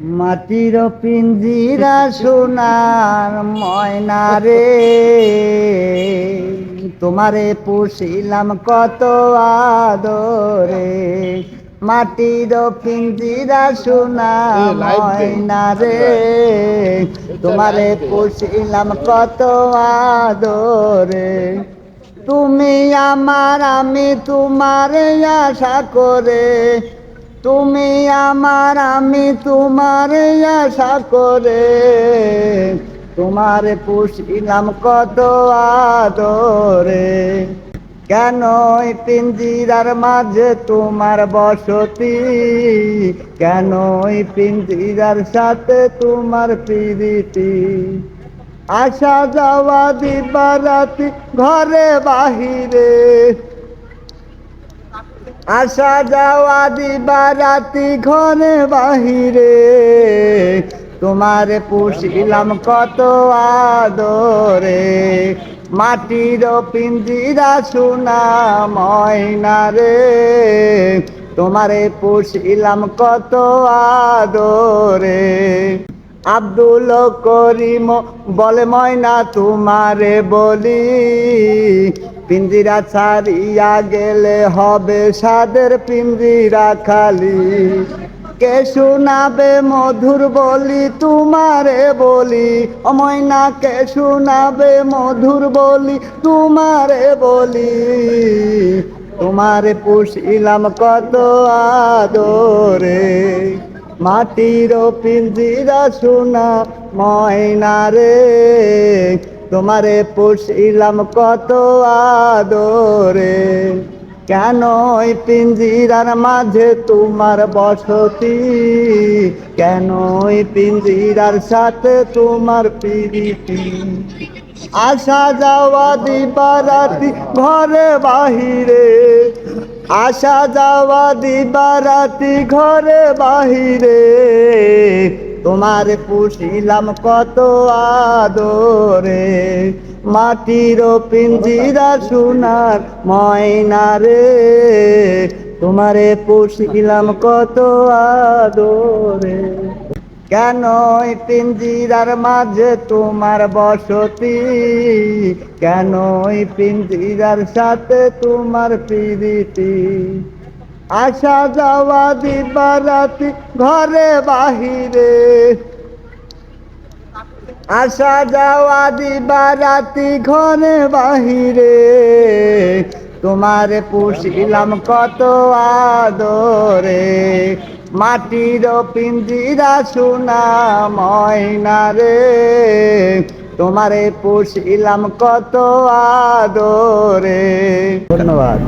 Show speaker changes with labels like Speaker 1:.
Speaker 1: মাটির পিঞ্জিরা সোনার ময়না রে। তোমারে পুষিলাম কত আদরে। মাটির পিঞ্জিরা
Speaker 2: দে।
Speaker 1: ময়না রে। তোমারে পুষিলাম কত আদরে। তুমি আমার আমি তোমার আশা করে তুমি আমার, আমি তোমার আশা করে। তোমার পুষিলাম কত আদরে। কেন পিঞ্জিরার মাঝে তোমার বসতি? কেন পিঞ্জিরার সাথে তোমার প্রীতি? আসা যাওয়া দিবা রাতি ঘরে বাহিরে। আসা যাওয়া দিবা রাতি ঘরে বাহিরে। তোমার পুষিলাম কত আদরে। মাটির পিঞ্জিরা সোনা ময়না রে। তোমারে পুষিলাম কত আদরে। আব্দুল করিম বলে, ময়না তোমারে বলি, পিঞ্জিরা ছাড়িয়া গেলে হবে সাদের পিঞ্জিরা খালি। কে শোনাবে মধুর বলি, তোমারে বলি। ও ময়না, কে শোনাবে মধুর বলি, তোমারে বলি। তোমারে পুষিলাম কত আদরে মাটির পিঞ্জিরা সোনা, ময়না রে, তোমারে পুষিলাম কত আদরে। কেন ওই পিঞ্জিরার মাঝে তোমার বসতি? কেন ওই পিঞ্জিরার সাথে তোমার প্রীতি? আসা যাওয়া দিবা ঘরে বাহিরে আসা যাওয়া দিবা রাতি ঘরে বাহিরে। তোমার পুষিলাম কত আদরে। মাটির পিঞ্জিরা সোনার ময়না রে। তোমারে পুষিলাম কত আদরে। কেন পিঞ্জিরার মাঝে তোমার বসতি? কেন পিঞ্জিরার সাথে তোমার প্রীতি? আসা যাওয়া দিবা রাতি ঘরে বাহিরে। আসা যাওয়া দিবা রাতি ঘরে বাহিরে। তোমার পুষিলাম কত আদরে। মাটির পিঞ্জিরা সোনা ময়না রে তোমারে পুষিলাম কত আদরে। ধন্যবাদ।